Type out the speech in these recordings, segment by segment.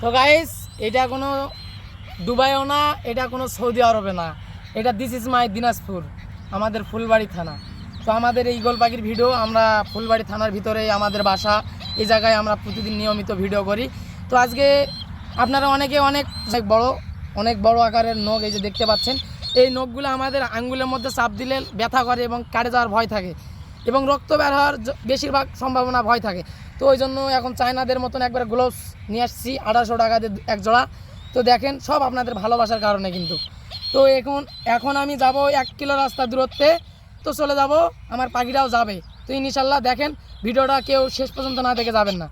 তো গাইস এটা কোনো দুবাইও না, এটা কোনো সৌদি আরবে না। এটা দিস ইজ মাই দিনাজপুর, আমাদের ফুলবাড়ি থানা। তো আমাদের এই গোল পাখির ভিডিও আমরা ফুলবাড়ি থানার ভিতরে আমাদের বাসা, এই জায়গায় আমরা প্রতিদিন নিয়মিত ভিডিও করি। তো আজকে আপনারা অনেকে অনেক অনেক বড় অনেক বড় আকারের নখ এই যে দেখতে পাচ্ছেন, এই নখগুলো আমাদের আঙ্গুলের মধ্যে চাপ দিলে ব্যথা করে এবং কাটে যাওয়ার ভয় থাকে। এবং রক্ত বের হওয়ার বেশিরভাগ সম্ভাবনা ভয় থাকে। তো ওই জন্য এখন চায়নাদের মতন একবার গ্লোভস নিয়ে আসছি, আঠারোশো টাকা এক জোড়া। তো দেখেন, সব আপনাদের ভালোবাসার কারণে কিন্তু। তো এখন এখন আমি যাব এক কিলো রাস্তা দূরত্বে, তো চলে যাব, আমার পাখিটাও যাবে। তো ইনশাল্লাহ দেখেন, ভিডিওটা কেউ শেষ পর্যন্ত না দেখে যাবেন না।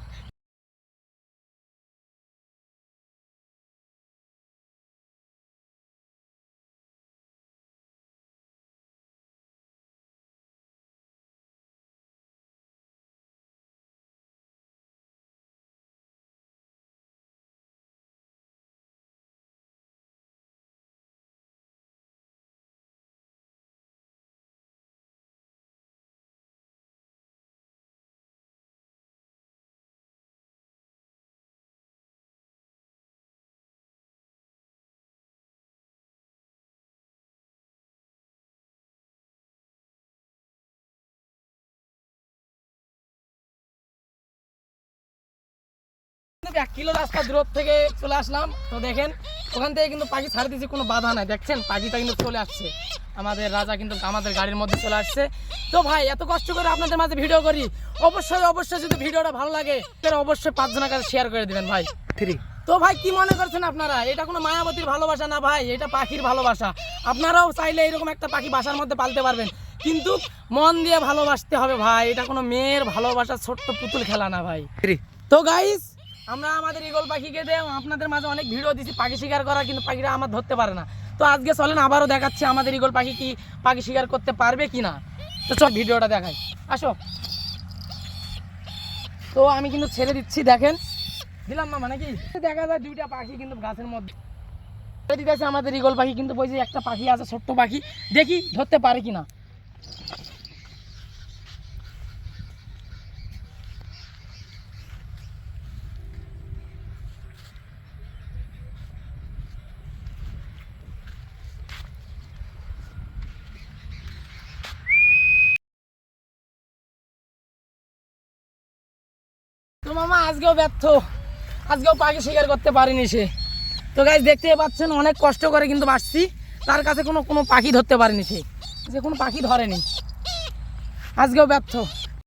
এক কিলো রাস্তা দূর থেকে চলে আসলাম। তো দেখেন ওখান থেকে কিন্তু পাখি ছাড়ে দিয়েছি কোনো বাধা নাই। দেখছেন পাখিটা কিন্তু চলে আসছে। আমাদের রাজা কিন্তু আমাদের গাড়ির মধ্যে চলে আসছে। তো ভাই এত কষ্ট করে আপনাদের মাঝে ভিডিও করি। অবশ্যই অবশ্যই যদি ভিডিওটা ভালো লাগে তাহলে অবশ্যই পাঁচজনের কাছে শেয়ার করে দিবেন ভাই। থ্রি তো ভাই কি মনে করছেন আপনারা? এটা কোনো মায়াবতীর ভালোবাসা না ভাই? এটা পাখির ভালোবাসা। আপনারাও চাইলে এরকম একটা পাখি বাসার মধ্যে পালতে পারবেন। কিন্তু মন দিয়ে ভালোবাসতে হবে ভাই। এটা কোনো মেয়ের ভালোবাসা ছোট্ট পুতুল খেলা না ভাই। তো গাইস আমরা আমাদের ইগল পাখিকে দিয়ে আপনাদের মাঝে অনেক ভিডিও দিছি, পাখি শিকার করা, কিন্তু পাখিরা আমার ধরতে পারে না। তো আজকে চলেন, আবারও দেখাচ্ছি আমাদের ইগল পাখি কি পাখি শিকার করতে পারবে কি না তো চল, ভিডিওটা দেখাই। আসো। তো আমি কিন্তু ছেড়ে দিচ্ছি, দেখেন। দিলাম না মানে কি? দেখা যায় দুইটা পাখি কিন্তু গাছের মধ্যে। দিতেছে আমাদের ইগল পাখি, কিন্তু বলছি একটা পাখি আছে, ছোট্ট পাখি, দেখি ধরতে পারে কিনা। তো মামা, আজকেও ব্যর্থ। আজকেও পাখি শিকার করতে পারিনি সে। তো গাছ দেখতে পাচ্ছেন, অনেক কষ্ট করে কিন্তু বাসছি তার কাছে কোনো কোনো পাখি ধরতে পারেনি সে। যে কোনো পাখি ধরেনি। আজকেও ব্যর্থ।